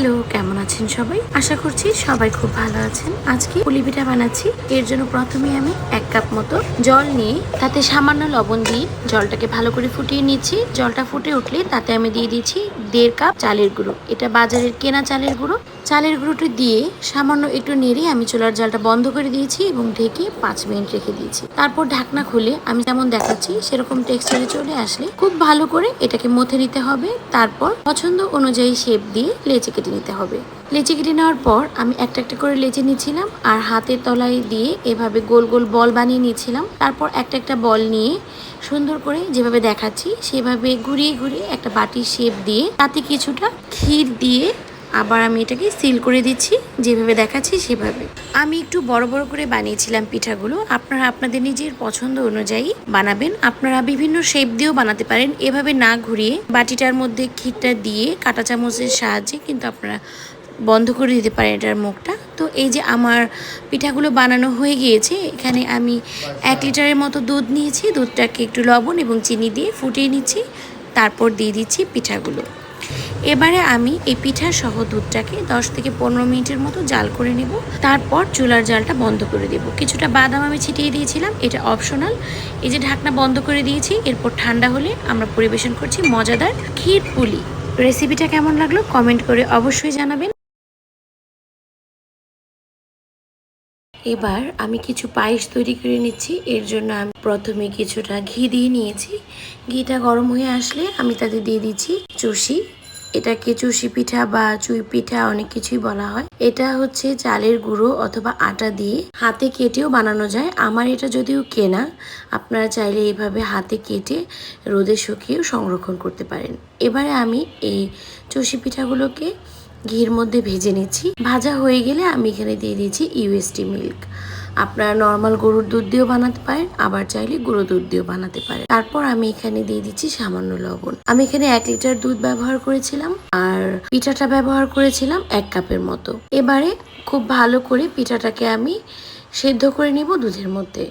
Hello, কেমন আছেন সবাই? আশা করছি সবাই খুব ভালো আছেন। আজকে পুলি পিঠা বানাচ্ছি। এর জন্য প্রথমে আমি এক কাপ মতো জল নিয়ে, তাতে সামান্য লবণ দিয়ে জলটাকে ভালো করে ফুটিয়ে নিচ্ছি। জলটা ফুটে উঠলে তাতে আমি দিয়ে দিচ্ছি দেড় কাপ চালের গুঁড়ো। এটা বাজারের কেনা চালের গুঁড়ো। চালের গুঁড়োটা দিয়ে সামান্য একটু নেড়ে আমি চুলার জালটা বন্ধ করে দিয়েছি এবং ঢেকে পাঁচ মিনিট রেখে দিয়েছি। তারপর ঢাকনা খুলে আমি যেমন দেখাচ্ছি, সেরকম টেক্সচারে চলে আসলে খুব ভালো করে এটাকে মথে নিতে হবে। তারপর পছন্দ অনুযায়ী শেপ দিয়ে লেচে কেটে নিতে হবে। লেচি কেটে নেওয়ার পর আমি একটা একটা করে লেচি নিচ্ছিলাম আর হাতের তলায় দিয়ে এভাবে গোল গোল বল বানিয়ে নিয়েছিলাম। তারপর একটা একটা বল নিয়ে সুন্দর করে যেভাবে দেখাচ্ছি, সেভাবে ঘুরিয়ে ঘুরিয়ে একটা বাটির শেপ দিয়ে তাতে কিছুটা ক্ষীর দিয়ে আবার আমি এটাকে সিল করে দিচ্ছি, যেভাবে দেখাচ্ছি সেভাবে। আমি একটু বড় বড় করে বানিয়েছিলাম পিঠাগুলো। আপনারা আপনাদের নিজের পছন্দ অনুযায়ী বানাবেন। আপনারা বিভিন্ন শেপ দিয়েও বানাতে পারেন। এভাবে না ঘুরিয়ে বাটিটার মধ্যে ক্ষীরটা দিয়ে কাঁটা চামচের সাহায্যে কিন্তু আপনারা বন্ধ করে দিতে পারেন এটার মুখটা। তো এই যে আমার পিঠাগুলো বানানো হয়ে গিয়েছে, এখানে আমি এক লিটারের মতো দুধ নিয়েছি। দুধটাকে একটু লবণ এবং চিনি দিয়ে ফুটিয়ে নিচ্ছি, তারপর দিয়ে দিচ্ছি পিঠাগুলো। এবারে আমি এই পিঠা সহ দুধটাকে 10 থেকে পনেরো মিনিটের মতো জাল করে নেব। তারপর চুলার জালটা বন্ধ করে দেব। কিছুটা বাদাম আমি ছিটিয়ে দিয়েছিলাম, এটা অপশনাল। এই যে ঢাকনা বন্ধ করে দিয়েছি, এরপর ঠান্ডা হলে আমরা পরিবেশন করছি মজাদার ক্ষীর পুলি রেসিপিটা কেমন লাগল কমেন্ট করে অবশ্যই জানাবেন। এবার আমি কিছু পায়েস তৈরি করে নিচ্ছি। এর জন্য আমি প্রথমে কিছুটা ঘি দিয়ে নিয়েছি। ঘিটা গরম হয়ে আসলে আমি তাতে দিয়ে দিচ্ছি চুষি এটাকে চুষি পিঠা বা চুই পিঠা অনেক কিছুই বলা হয়। এটা হচ্ছে চালের গুঁড়ো অথবা আটা দিয়ে হাতে কেটেও বানানো যায়। আমার এটা যদিও কেনা, আপনারা চাইলে এইভাবে হাতে কেটে রোদে শুকিয়েও সংরক্ষণ করতে পারেন। এবারে আমি এই চুষি পিঠাগুলোকে ঘির মধ্যে ভেজে নিচ্ছি। ভাজা হয়ে গেলে আমি এখানে দিয়ে দিচ্ছি ইউএসটি মিল্ক আপনারা নর্মাল গরুর দুধ দিয়েও বানাতে পারেন, আবার চাইলে গুঁড়ো দুধ দিয়েও বানাতে পারেন। তারপর আমি এখানে দিয়ে দিচ্ছি সামান্য লবণ। আমি এখানে এক লিটার দুধ ব্যবহার করেছিলাম, আর পিঠাটা ব্যবহার করেছিলাম এক কাপের মতো। এবারে খুব ভালো করে পিঠাটাকে আমি সেদ্ধ করে নিব দুধের মধ্যে।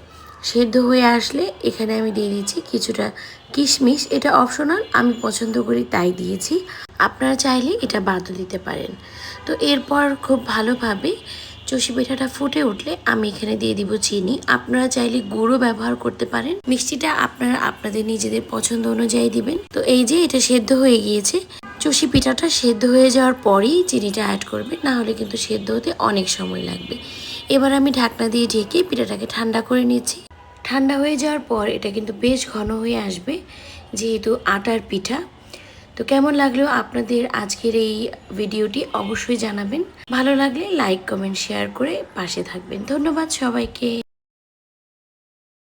সেদ্ধ হয়ে আসলে এখানে আমি দিয়ে দিচ্ছি কিছুটা কিশমিশ। এটা অপশনাল আমি পছন্দ করি তাই দিয়েছি। আপনারা চাইলে এটা বাদও দিতে পারেন। তো এরপর খুব ভালোভাবে চষি পিঠাটা ফুটে উঠলে আমি এখানে দিয়ে দিব চিনি। আপনারা চাইলে গুঁড়ো ব্যবহার করতে পারেন। মিষ্টিটা আপনারা আপনাদের নিজেদের পছন্দ অনুযায়ী দিবেন। তো এই যে এটা সেদ্ধ হয়ে গিয়েছে। চষি পিঠাটা সেদ্ধ হয়ে যাওয়ার পরেই চিনিটা অ্যাড করবেন, না হলে কিন্তু সেদ্ধ হতে অনেক সময় লাগবে। এবার আমি ঢাকনা দিয়ে ঢেকে পিঠাটাকে ঠান্ডা করে নিচ্ছি। ঠান্ডা হয়ে যাওয়ার পর এটা কিন্তু বেশ ঘন হয়ে আসবে, যেহেতু আটার পিঠা। তো কেমন লাগল আপনাদের আজকের এই ভিডিওটি অবশ্যই জানাবেন। ভালো লাগলে লাইক, কমেন্ট, শেয়ার করে পাশে থাকবেন। ধন্যবাদ সবাইকে।